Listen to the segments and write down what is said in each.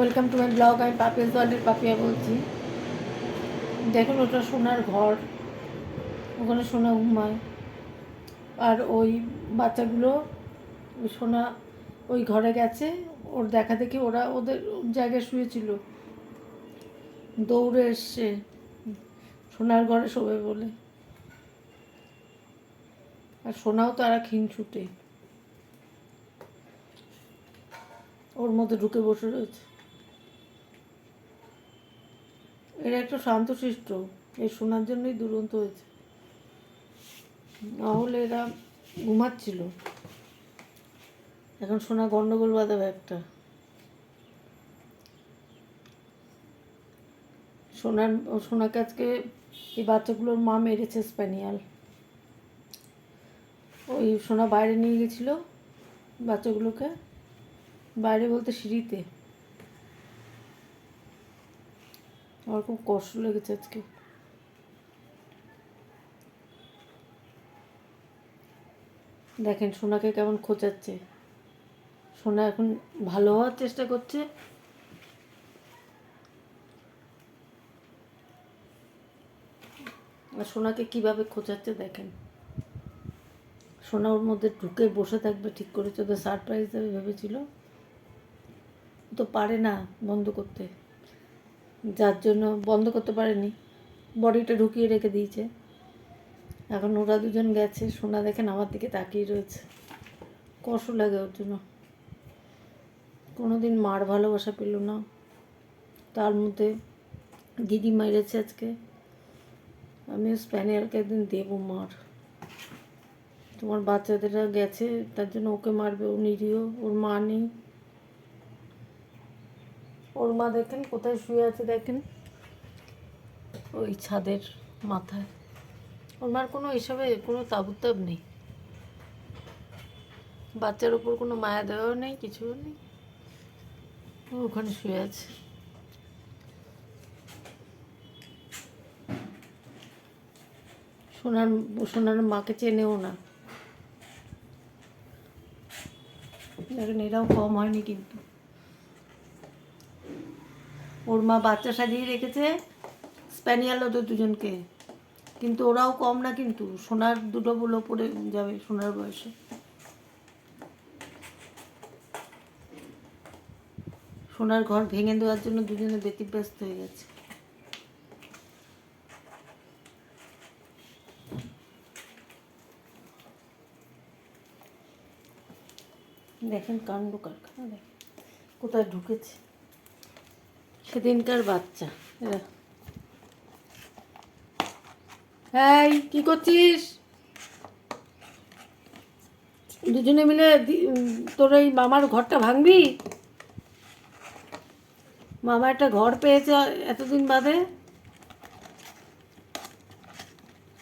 Welcome to my blog আমি পাপিয়া জলের পাপিয়া বলছি দেখুন, ওটা সোনার ঘর। ওখানে সোনা ঘুমায় আর ওই বাচ্চাগুলো সোনা ওই ঘরে গেছে। ওর দেখা দেখি ওরা ওদের জায়গায় শুয়েছিল। দৌড়ে এসছে। সোনার ঘরে শোবে বলে। আর সোনাও তারা ক্ষীণ ছুটে ওর মধ্যে ঢুকে বসে রয়েছে। এরা একটু শান্তশিষ্ট। এই শোনার জন্যই দুরন্ত হয়েছে। নাহলে এরা ঘুমাচ্ছিল। এখন সোনা গন্ডগোল বাঁধাবে একটা। সোনার সোনাকে আজকে এই বাচ্চাগুলোর মা মেরেছে স্প্যানিয়াল। ওই সোনা বাইরে নিয়ে গেছিল বাচ্চাগুলোকে। বাইরে বলতে সিঁড়িতে। আমার খুব কষ্ট লেগেছে আজকে। দেখেন, সোনাকে কেমন খোঁচাচ্ছে। সোনা এখন ভালো হওয়ার চেষ্টা করছে। আর সোনাকে কীভাবে খোঁচাচ্ছে দেখেন। সোনা ওর মধ্যে ঢুকে বসে থাকবে, ঠিক করেছে, ওদের সারপ্রাইজ দেবে ভেবেছিল তো পারে না বন্ধ করতে। যার জন্য বন্ধ করতে পারেনি। বডিটা ঢুকিয়ে রেখে দিয়েছে। এখন ওরা দুজন গেছে। সোনা দেখেন আমার দিকে তাকিয়ে রয়েছে। কষ্ট লাগে ওর জন্য। কোনো দিন মার ভালোবাসা পেল না। তার মধ্যে দিদি মেরেছে আজকে। আমি স্প্যানিয়ালকে একদিন দেবো মার। তোমার বাচ্চাদেরা গেছে, তার জন্য ওকে মারবে। ও নিরীহ, ওর মা নেই। ওর মা দেখেন কোথায় শুয়ে আছে দেখেন। ওই ছাদের মাথায়। ওর মার কোনো এসবে, কোনো তাবুতাব নেই। বাচ্চার ওপর কোনো মায়া দেওয়াও নেই, কিছুও নেই। ওখানে শুয়ে আছে। সোনার সোনার মাকে চেনেও না। দেখেন এরাও কম হয়নি কিন্তু। ওর মা বাচ্চা সাজিয়ে রেখেছে স্প্যানিয়াল ওদের দুজনকে। কিন্তু ওরাও কম না কিন্তু, সোনার দুটো বুলো পড়ে যাবে সোনার বয়সে। সোনার ঘর ভেঙে দেওয়ার জন্য দুজনে ব্যতিব্যস্ত হয়ে গেছে। দেখেন কাণ্ড কারখানা, দেখেন। কোথায় ঢুকেছে? সেদিনকার বাচ্চা। এরা। এই, কি করছিস? দুজনে মিলে তোর এই মামার ঘরটা ভাঙবি? মামা একটা ঘর পেয়েছে এতদিন বাদে।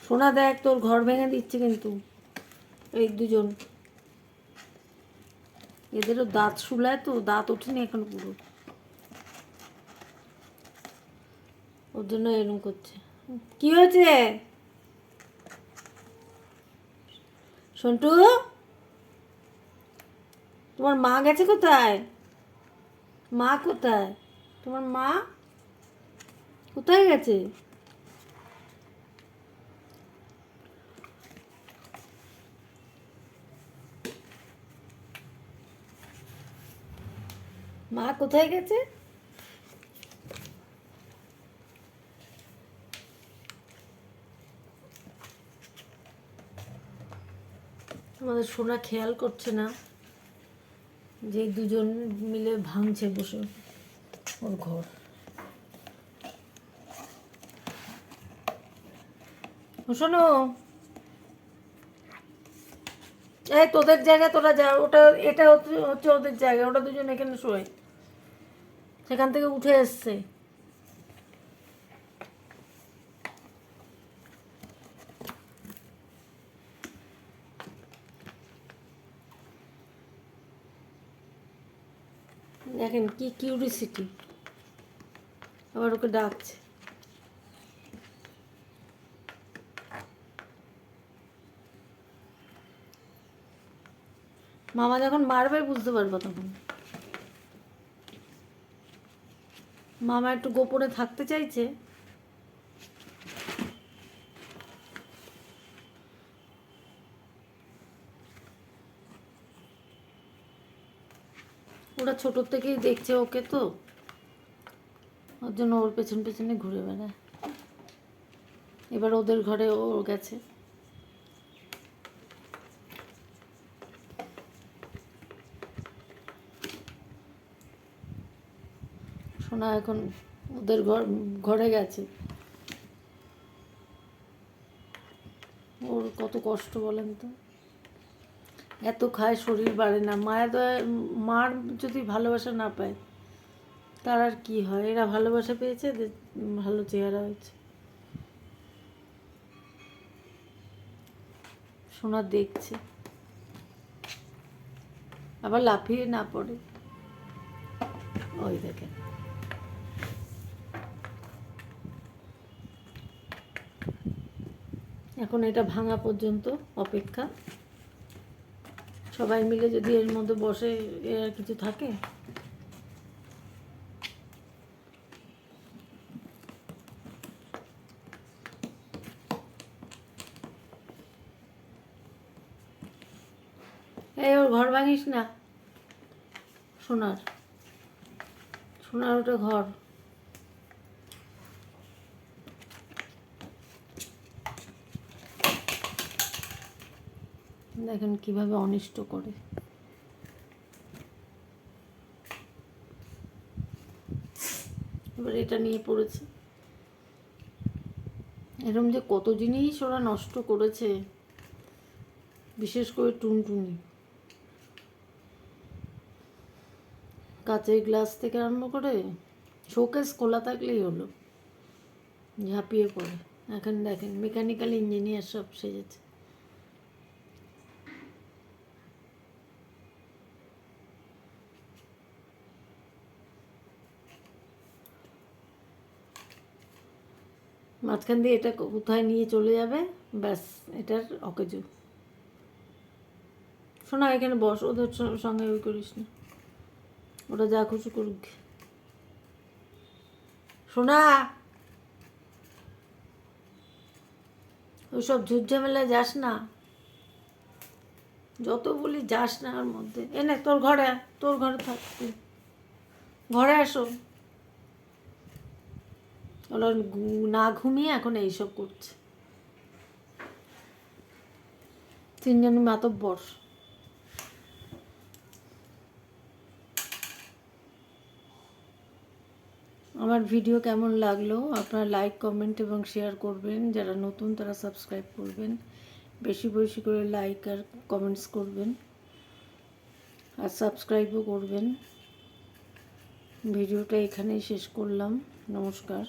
সোনা দেখ, তোর ঘর ভেঙে দিচ্ছে কিন্তু। এই দুজন। এদেরও দাঁত শুলায় তো, দাঁত ওঠেনি এখন পুরো। ওর জন্য এরকম করছে। কি হয়েছে? সন্টু? তোমার মা গেছে কোথায়? মা কোথায়? তোমার মা কোথায় গেছে? মা কোথায় গেছে? আমাদের সোনা খেয়াল করছে না যে দুজন মিলে ভাঙছে বসে ওর ঘর। শোনো। এই তোদের জায়গা তোরা যা, ওটা, এটা হচ্ছে- হচ্ছে ওদের জায়গা ওটা দুজন এখানে শোয়। সেখান থেকে উঠে এসছে। দেখেন কি কিউরিসিটি আবার ওকে ডাকছে। মামা যখন মারবে বুঝতে পারব তখন। মামা একটু গোপনে থাকতে চাইছে। ওরা ছোটোর থেকেই দেখছে ওকে তো। ওর জন্য ওর পেছন পেছনে ঘুরে বেড়ায়। এবার ওদের ঘরে ও গেছে। সোনা এখন ওদের ঘর, ঘরে গেছে। ওর কত কষ্ট বলেন তো। এত খায়, শরীর বাড়ে না। মায়া দয়া, মার যদি ভালোবাসা না পায়, তার আর কি হয়? এরা ভালোবাসা পেয়েছে ভালো চেহারা হয়েছে। সোনা দেখছে। আবার লাফিয়ে না পড়ে। ওই দেখেন। এখন এটা ভাঙা পর্যন্ত অপেক্ষা। সবাই মিলে যদি এর মধ্যে বসে এ আর কিছু থাকে? এই ওর ঘর ভাঙিস না। সোনার। সোনার ওটা ঘর। দেখেন কীভাবে অনিষ্ট করে। এবার এটা নিয়ে পড়েছে। এরম যে কত জিনিস ওরা নষ্ট করেছে। বিশেষ করে টুনটুনি। কাঁচের গ্লাস থেকে আরম্ভ করে শোকেস খোলা থাকলেই হলো। ঝাঁপিয়ে পড়ে। এখন দেখেন, মেকানিক্যাল ইঞ্জিনিয়ার সব সেজেছে। মাঝখান দিয়ে এটা কোথায় নিয়ে চলে যাবে? ব্যাস, এটার অকেজো। শোনা, এখানে বস, ওদের সঙ্গে ওই করিস না। ওটা যা খুশি করুক। শোনা! ওইসব ঝুটঝামেলায় যাস না। যত বলি যাস না ওর মধ্যে। এ নে তোর ঘরে তোর ঘরে থাক। ঘরে আসো। ওরা না ঘুমিয়ে এখন এইসব করছে। তিনজনই মাতব্বর আমার ভিডিও কেমন লাগল আপনারা লাইক, কমেন্ট এবং শেয়ার করবেন। যারা নতুন তারা সাবস্ক্রাইব করবেন। বেশি বেশি করে লাইক আর কমেন্টস করবেন। আর সাবস্ক্রাইবও করবেন। ভিডিওটা এখানেই শেষ করলাম। নমস্কার।